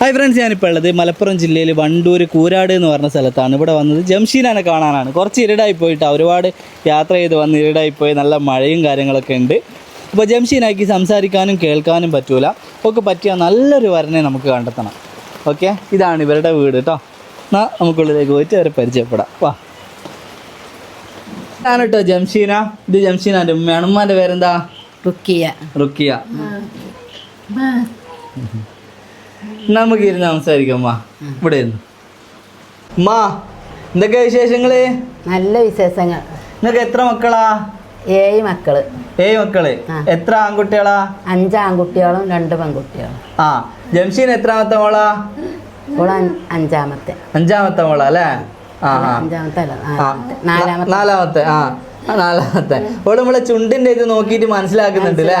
Hi friends ഞാനിപ്പോൾ ഉള്ളത് മലപ്പുറം ജില്ലയിൽ വണ്ടൂർ കൂരാട് എന്ന് പറഞ്ഞ സ്ഥലത്താണ്. ഇവിടെ വന്നത് ജംഷീനാനെ കാണാനാണ്. കുറച്ച് ഇരുടായി പോയിട്ട് ഒരുപാട് യാത്ര ചെയ്ത് വന്ന് ഇരുടായി പോയി നല്ല മഴയും കാര്യങ്ങളൊക്കെ ഉണ്ട്. അപ്പോൾ ജംഷീനാക്കി സംസാരിക്കാനും കേൾക്കാനും പറ്റൂല. ഒക്കെ പറ്റിയ നല്ലൊരു വരനെ നമുക്ക് കണ്ടെത്തണം. ഓക്കെ ഇതാണ് ഇവരുടെ വീട് കേട്ടോ എന്നാൽ നമുക്കുള്ളിലേക്ക് പോയിട്ട് അവരെ പരിചയപ്പെടാം. വാ. ഇതാണ് കേട്ടോ ജംഷീന. ഇത് ജംഷീനാന്റെ ഉമ്മയാണ്. ഉമ്മാന്റെ പേരെന്താ? റുക്കിയ. റുക്കിയ. നമുക്ക് ഇരുന്ന് സംസാരിക്കാം മാ. ഇവിടെ മാ അമ്മ എന്തൊക്കെ വിശേഷങ്ങൾ? നല്ല വിശേഷങ്ങൾ. നിങ്ങൾക്ക് എത്ര മക്കളാ? ഏഴ് മക്കൾ. ഏഴ് മക്കൾ. എത്ര ആൺകുട്ടികളാ? അഞ്ച് ആൺകുട്ടികളും രണ്ട് പെൺകുട്ടികളും. ആ ജംഷീൻ എത്രാമത്തെ മോളാ? അഞ്ചാമത്തെ. അഞ്ചാമത്തെ മോളാ അല്ലേ? ആ അഞ്ചാമത്തെ നാലാമത്തെ ആ, നാലാമത്തെ ഓൾ നമ്മളെ ചുണ്ടിന്റെ ഇത് നോക്കിയിട്ട് മനസ്സിലാക്കുന്നുണ്ട് അല്ലേ.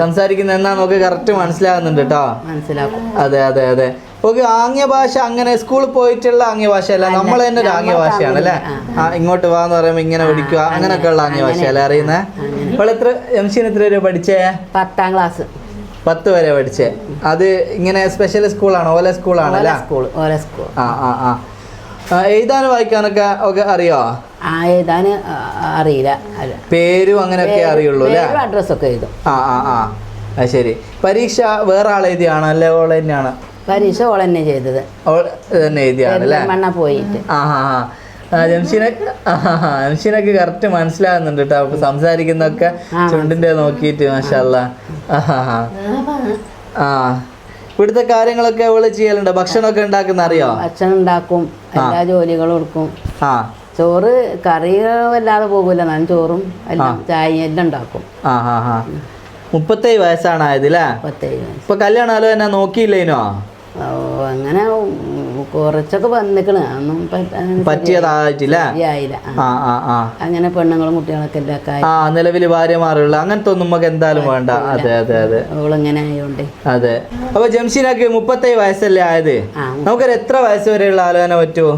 സംസാരിക്കുന്ന എന്നാ നമുക്ക് കറക്റ്റ് മനസ്സിലാകുന്നുണ്ട് കേട്ടോ മനസ്സിലാക്കും. അതെ അതെ അതെ. ഓക്കെ ആംഗ്യ ഭാഷ അങ്ങനെ സ്കൂളിൽ പോയിട്ടുള്ള ആംഗ്യ ഭാഷ അല്ല നമ്മൾ തന്നെ ഒരു ആംഗ്യ ഭാഷയാണ് അല്ലേ ഇങ്ങോട്ട് ഇങ്ങോട്ട് വാന്ന് പറയുമ്പോ ഇങ്ങനെ വിളിക്കുക. അങ്ങനെയൊക്കെ ഉള്ള ആംഗ്യ ഭാഷ അല്ലേ അറിയുന്നത് ഇവിടെ എത്ര എംഷീൻ എത്ര വരെ പഠിച്ചേ? പത്താം ക്ലാസ് പത്ത് വരെ പഠിച്ചേ. അത് ഇങ്ങനെ സ്പെഷ്യൽ സ്കൂളാണ് ഓല സ്കൂളാണ് അല്ലേ സ്കൂൾ ഓല സ്കൂൾ ആ ആ ആ. ആ, എഴുതാനും വായിക്കാനൊക്കെ ഒക്കെ അറിയോ? ആ എഴുതാൻ അറിയില്ല. പേരും അങ്ങനെയൊക്കെ അറിയുള്ളൂ അല്ലേ? പേരും അഡ്രസ്സൊക്കെ എഴുതും. ആ ആ ആ. അത് ശരി. പരീക്ഷ വേറെ ആൾ അല്ലെ അല്ലേ? ഓൾ തന്നെയാണ്. പരീക്ഷ ഓൾ തന്നെ ചെയ്തത്. ഓൾ തന്നെ എഴുതിയാണ് അല്ലേ? മണ്ണ പോയിട്ട്. ആ ആ ആ. ആ, ആ, ആ, ആ, ജംഷീനൊക്കെ കറക്റ്റ് മനസ്സിലാകുന്നുണ്ട് കേട്ടോ അപ്പൊ സംസാരിക്കുന്നൊക്കെ ചുണ്ടിന്റെ നോക്കിയിട്ട് മാഷല്ല ആ ഇവിടുത്തെ കാര്യങ്ങളൊക്കെ അവൾ ചെയ്യലുണ്ടോ? ഭക്ഷണമൊക്കെ ഉണ്ടാക്കുന്ന അറിയോ ഭക്ഷണം ഉണ്ടാക്കും. എല്ലാ ജോലികളും എടുക്കും. ചോറ് കറി വല്ലാതെ പോകില്ല ഞാൻ ചോറും എല്ലാം ചായ എല്ലാം ഉണ്ടാക്കും. മുപ്പത്തേഴ് വയസ്സാണ് ആയതില്ലേ? അല്ലേ ഇപ്പൊ കല്യാണം എന്നെ നോക്കിയില്ലേനോ? ഓ, അങ്ങനെ കുറച്ചൊക്കെ വന്നിക്കണ്. പറ്റിയതായിട്ടില്ല? ആ. ആ ആ ആ. അങ്ങനെ പെണ്ണുങ്ങളും കുട്ടികളൊക്കെ എല്ലാം ഭാര്യ മാറുള്ള ആ നിലവിൽ ഭാര്യമാരുള്ള അങ്ങനത്തെ ഒന്നും നമുക്ക് എന്തായാലും വേണ്ട. അതെ അതെ അതെ. അവളിങ്ങനെ ആയതുകൊണ്ട് അതെ. അപ്പൊ ജംഷീനക്ക് മുപ്പത്തേഴ് വയസ്സല്ലേ ആയത്? ആ നമുക്കൊരു എത്ര വയസ്സ് വരെയുള്ള ആലോചന പറ്റുമോ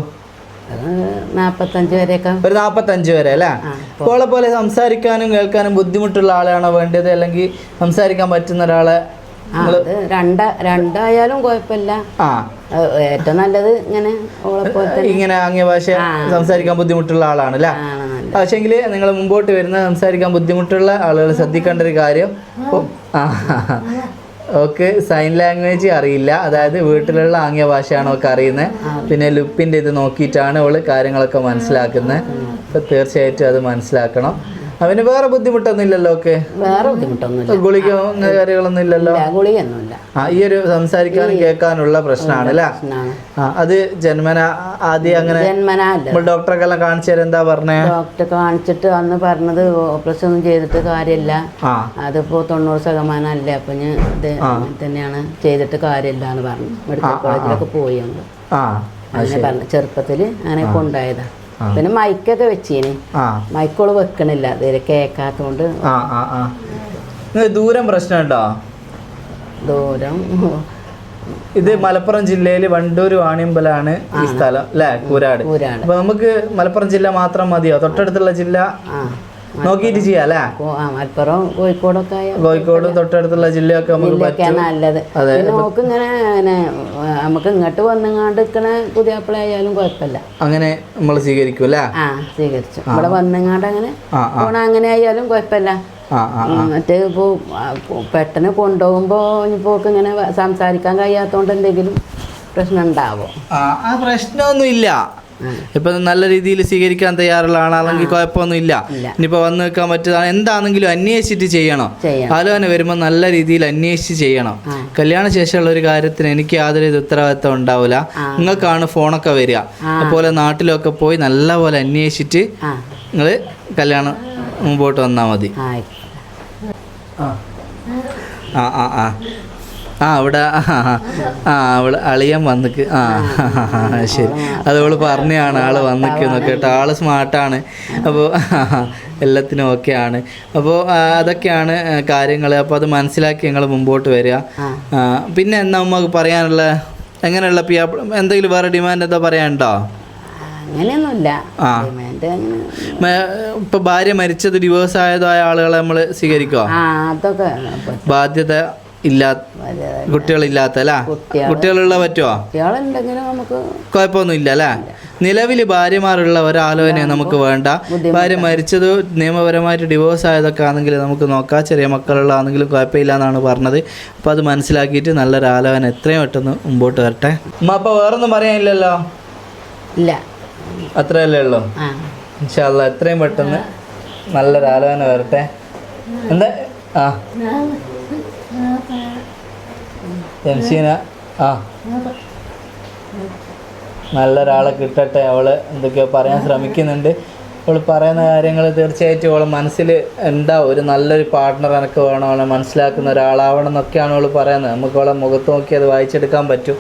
ഒരു നാപ്പത്തഞ്ച് വരെ അല്ലേ? പോളെ പോലെ സംസാരിക്കാനും കേൾക്കാനും ബുദ്ധിമുട്ടുള്ള ആളാണോ വേണ്ടത്? അല്ലെങ്കിൽ സംസാരിക്കാൻ പറ്റുന്ന ഒരാളെ ആ രണ്ട രണ്ടായാലും കുഴപ്പമില്ല. ആ. ഏറ്റവും നല്ലത് ഇങ്ങനെ ഇങ്ങനെ ആംഗ്യ ഭാഷ സംസാരിക്കാൻ ബുദ്ധിമുട്ടുള്ള ആളാണ് അല്ലേ? പക്ഷേങ്കിൽ നിങ്ങൾ മുമ്പോട്ട് വരുന്ന സംസാരിക്കാൻ ബുദ്ധിമുട്ടുള്ള ആളുകൾ ശ്രദ്ധിക്കേണ്ട ഒരു കാര്യം ഓക്കെ സൈൻ ലാംഗ്വേജ് അറിയില്ല. അതായത് വീട്ടിലുള്ള ആംഗ്യ ഭാഷയാണ് ഒക്കെ അറിയുന്നത് പിന്നെ ലുപ്പിന്റെ ഇത് നോക്കിയിട്ടാണ് അവൾ കാര്യങ്ങളൊക്കെ മനസ്സിലാക്കുന്നത് അപ്പോൾ തീർച്ചയായിട്ടും അത് മനസ്സിലാക്കണം. അവന് വേറെ ബുദ്ധിമുട്ടൊന്നും ഇല്ലല്ലോ ഓക്കെ വേറെ ബുദ്ധിമുട്ടൊന്നുമില്ല. ഗുളിക കാര്യങ്ങളൊന്നും ഇല്ലല്ലോ ഗുളികയൊന്നുമില്ല. ആ ഈ ഒരു സംസാരിക്കാനും കേൾക്കാനുള്ള പ്രശ്നമാണ് അല്ലേ? അത് ജന്മന ആദ്യം അങ്ങനെ ഡോക്ടറൊക്കെ എല്ലാം കാണിച്ചു എന്താ പറഞ്ഞേ? ഡോക്ടറെ കാണിച്ചിട്ട് അന്ന് പറഞ്ഞത് ഓപ്പറേഷൻ ഒന്നും ചെയ്തിട്ട് കാര്യമില്ല. അതിപ്പോ തൊണ്ണൂറ് ശതമാനം അല്ലേ? അപ്പൊ ഞാൻ ഇത് തന്നെയാണ് ചെയ്തിട്ട് കാര്യമില്ല എന്ന് പറഞ്ഞു. മെഡിക്കൽ കോളേജിലൊക്കെ പോയി അങ്ങനെ പറഞ്ഞു ചെറുപ്പത്തിൽ അങ്ങനെ കൊണ്ടുപോയതാ. പിന്നെ മൈക്കൊക്കെ വെച്ചീന്. മൈക്കോൾ വെക്കണില്ല. ഇതിൽ കേക്കാത്തോണ്ട്. ദൂരം പ്രശ്നമുണ്ടോ ദൂരം. ഇത് മലപ്പുറം ജില്ലയിൽ വണ്ടൂർ വാണിയമ്പലാണ് ഈ സ്ഥലം അല്ലേ കൂരാട് അപ്പൊ നമുക്ക് മലപ്പുറം ജില്ല മാത്രം മതിയോ? തൊട്ടടുത്തുള്ള ജില്ല? നോക്കിയിട്ട് ചെയ്യാം അല്ലേ മലപ്പുറം കോഴിക്കോടൊക്കെ കോഴിക്കോട് തൊട്ടടുത്തുള്ള ജില്ലയൊക്കെ നമുക്ക് നല്ലത്. അതെ. നമുക്ക് ഇങ്ങനെ ഇങ്ങനെ നമുക്ക് ഇങ്ങോട്ട് വന്നങ്ങാണ്ട് നിൽക്കണ പുതിയാപ്പിളായാലും കുഴപ്പമില്ല. അങ്ങനെ നമ്മൾ സ്വീകരിക്കും അല്ലേ? ആ സ്വീകരിച്ചു. ഇവിടെ വന്നങ്ങാണ്ട് അങ്ങനെ പോണ അങ്ങനെ ആയാലും കുഴപ്പമില്ല. മറ്റേ ഇപ്പോൾ പെട്ടെന്ന് കൊണ്ടുപോകുമ്പോൾ ഇനിയിപ്പോൾ ഇങ്ങനെ സംസാരിക്കാൻ കഴിയാത്തതുകൊണ്ട് എന്തെങ്കിലും പ്രശ്നം ഉണ്ടാവോ? ആ ആ പ്രശ്നമൊന്നും ഇല്ല ഇപ്പൊ നല്ല രീതിയിൽ സ്വീകരിക്കാൻ തയ്യാറുള്ള ആളാണെങ്കിൽ കുഴപ്പമൊന്നും ഇല്ല. ഇല്ല. വന്ന് നിൽക്കാൻ പറ്റുന്ന എന്താണെങ്കിലും അന്വേഷിച്ചിട്ട് ചെയ്യണം. ആലോചന വരുമ്പോൾ നല്ല രീതിയിൽ അന്വേഷിച്ച് ചെയ്യണം. കല്യാണ ശേഷമുള്ള ഒരു കാര്യത്തിന് എനിക്ക് യാതൊരു ഉത്തരവാദിത്തം ഉണ്ടാവില്ല. നിങ്ങൾക്കാണ് ഫോണൊക്കെ വരിക. അതുപോലെ നാട്ടിലൊക്കെ പോയി നല്ലപോലെ അന്വേഷിച്ചിട്ട് നിങ്ങൾ നിങ്ങൾ കല്യാണം മുമ്പോട്ട് വന്നാൽ മതി. ആ ആ ആ. ആ അവിടെ ആ അവൾ അളിയൻ വന്നിക്ക് ആ ശരി. അത് അവൾ പറഞ്ഞാണ് ആൾ വന്നിക്കുന്നൊക്കെ കേട്ടോ. ആൾ സ്മാർട്ടാണ്. അപ്പോൾ എല്ലാത്തിനും ഓക്കെയാണ്. അപ്പോൾ അതൊക്കെയാണ് കാര്യങ്ങൾ അപ്പോൾ അത് മനസ്സിലാക്കി ഞങ്ങൾ മുമ്പോട്ട് വരിക. പിന്നെ എന്നാ നമുക്ക് പറയാനുള്ള? എങ്ങനെയുള്ള പിയാ എന്തെങ്കിലും വേറെ ഡിമാൻഡ് എന്താ പറയാനുണ്ടോ? അങ്ങനെയൊന്നുമില്ല. ഇപ്പൊ ഭാര്യ മരിച്ചത് ഡിവോഴ്സ് ആയതായ ആളുകളെ നമ്മൾ സ്വീകരിക്കോ ബാധ്യത ഇല്ലാ കുട്ടികളില്ലാത്ത അല്ലേ കുട്ടികൾ. കുട്ടികളുള്ള പറ്റുമോ കുഴപ്പമൊന്നും ഇല്ല അല്ലേ നിലവിൽ ഭാര്യമാരുള്ള ഒരാലോചന നമുക്ക് വേണ്ട. ഭാര്യ മരിച്ചത് നിയമപരമായിട്ട് ഡിവോഴ്സ് ആയതൊക്കെ ആണെങ്കിൽ നമുക്ക് നോക്കാം. ചെറിയ മക്കളുള്ളതാണെങ്കിലും കുഴപ്പമില്ല എന്നാണ് പറഞ്ഞത്. അപ്പോൾ അത് മനസ്സിലാക്കിയിട്ട് നല്ലൊരു ആലോചന എത്രയും പെട്ടെന്ന് മുമ്പോട്ട് വരട്ടെ. അമ്മ അപ്പോൾ വേറൊന്നും പറയാനില്ലല്ലോ? ഇല്ല. അത്രയല്ലേ ഉള്ളൂ? ഇൻഷാല്ല എത്രയും പെട്ടെന്ന് നല്ലൊരു ആലോചന വരട്ടെ. എന്താ ആ. ജംഷീന ആ. നല്ലൊരാളെ കിട്ടട്ടെ. അവൾ എന്തൊക്കെയോ പറയാൻ ശ്രമിക്കുന്നുണ്ട്. അവൾ പറയുന്ന കാര്യങ്ങൾ തീർച്ചയായിട്ടും അവളെ മനസ്സിൽ ഉണ്ടാവും ഒരു നല്ലൊരു പാർട്ട്ണർ എനിക്ക് വേണം. അവളെ മനസ്സിലാക്കുന്ന ഒരാളാവണം എന്നൊക്കെയാണ് അവൾ പറയുന്നത്. നമുക്ക് അവളെ മുഖത്ത് നോക്കി അത് വായിച്ചെടുക്കാൻ പറ്റും.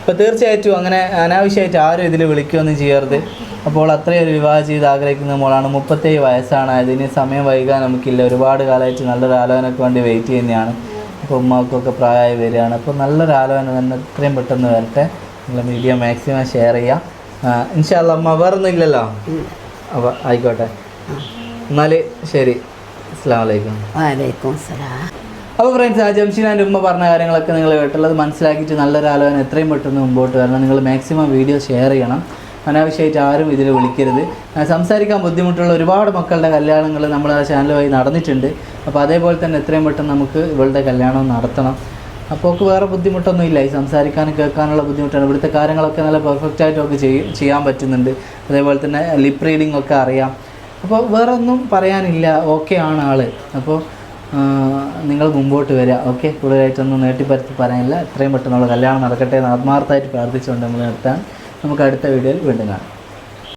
അപ്പോൾ തീർച്ചയായിട്ടും അങ്ങനെ അനാവശ്യമായിട്ട് ആരും ഇതിൽ വിളിക്കുകയൊന്നും ചെയ്യരുത്. അപ്പോൾ അത്രയും ഒരു വിവാഹം ചെയ്ത് ആഗ്രഹിക്കുന്ന മോളാണ്. മുപ്പത്തേഴ് വയസ്സാണ്. അതിന് സമയം വൈകാൻ നമുക്കില്ല. ഒരുപാട് കാലമായിട്ട് നല്ലൊരു ആലോചനയ്ക്ക് വേണ്ടി വെയിറ്റ് ചെയ്യുന്നതാണ്. അപ്പോൾ ഉമ്മാക്കൊക്കെ പ്രായമായി വരികയാണ്. അപ്പോൾ നല്ലൊരു ആലോചന തന്നെ എത്രയും പെട്ടെന്ന് വരട്ടെ. നിങ്ങൾ വീഡിയോ മാക്സിമം ഷെയർ ചെയ്യാം. ഇൻഷാല്ല അമ്മ വേറൊന്നും ഇല്ലല്ലോ? അപ്പോൾ ആയിക്കോട്ടെ. എന്നാൽ ശരി. അസ്സാം വലൈക്കും വലൈക്കും സലാം. അപ്പോൾ ഫ്രണ്ട്സ് ആ ജംഷീനാന്റെ ഉമ്മ പറഞ്ഞ കാര്യങ്ങളൊക്കെ നിങ്ങൾ കേട്ടുള്ളത് മനസ്സിലാക്കിയിട്ട് നല്ലൊരു ആലോചന എത്രയും പെട്ടെന്ന് മുമ്പോട്ട് വരണം. നിങ്ങൾ മാക്സിമം വീഡിയോ ഷെയർ ചെയ്യണം. അനാവശ്യമായിട്ട് ആരും ഇതിൽ വിളിക്കരുത്. സംസാരിക്കാൻ ബുദ്ധിമുട്ടുള്ള ഒരുപാട് മക്കളുടെ കല്യാണങ്ങൾ നമ്മൾ ആ ചാനൽ വഴി നടന്നിട്ടുണ്ട്. അപ്പോൾ അതേപോലെ തന്നെ എത്രയും പെട്ടെന്ന് നമുക്ക് ഇവളുടെ കല്യാണം നടത്തണം. അപ്പോൾ ഒക്കെ വേറെ ബുദ്ധിമുട്ടൊന്നും ഇല്ല ഈ സംസാരിക്കാനും കേൾക്കാനുള്ള ബുദ്ധിമുട്ടാണ്. ഇവിടുത്തെ കാര്യങ്ങളൊക്കെ നല്ല പെർഫെക്റ്റ് ആയിട്ടൊക്കെ ചെയ്യ ചെയ്യാൻ പറ്റുന്നുണ്ട്. അതേപോലെ തന്നെ ലിപ് റീഡിംഗ് ഒക്കെ അറിയാം. അപ്പോൾ വേറെ ഒന്നും പറയാനില്ല. ഓക്കെ ആണ് ആൾ. അപ്പോൾ നിങ്ങൾ മുമ്പോട്ട് വരിക ഓക്കെ കൂടുതലായിട്ടൊന്നും നീട്ടിപ്പരത്തി പറയാനില്ല. എത്രയും പെട്ടെന്നുള്ള കല്യാണം നടക്കട്ടെ എന്ന് ആത്മാർത്ഥമായിട്ട് പ്രാർത്ഥിച്ചുകൊണ്ട് നമ്മൾ നിർത്താൻ നമുക്ക് അടുത്ത വീഡിയോയിൽ വീണ്ടും കാണാം.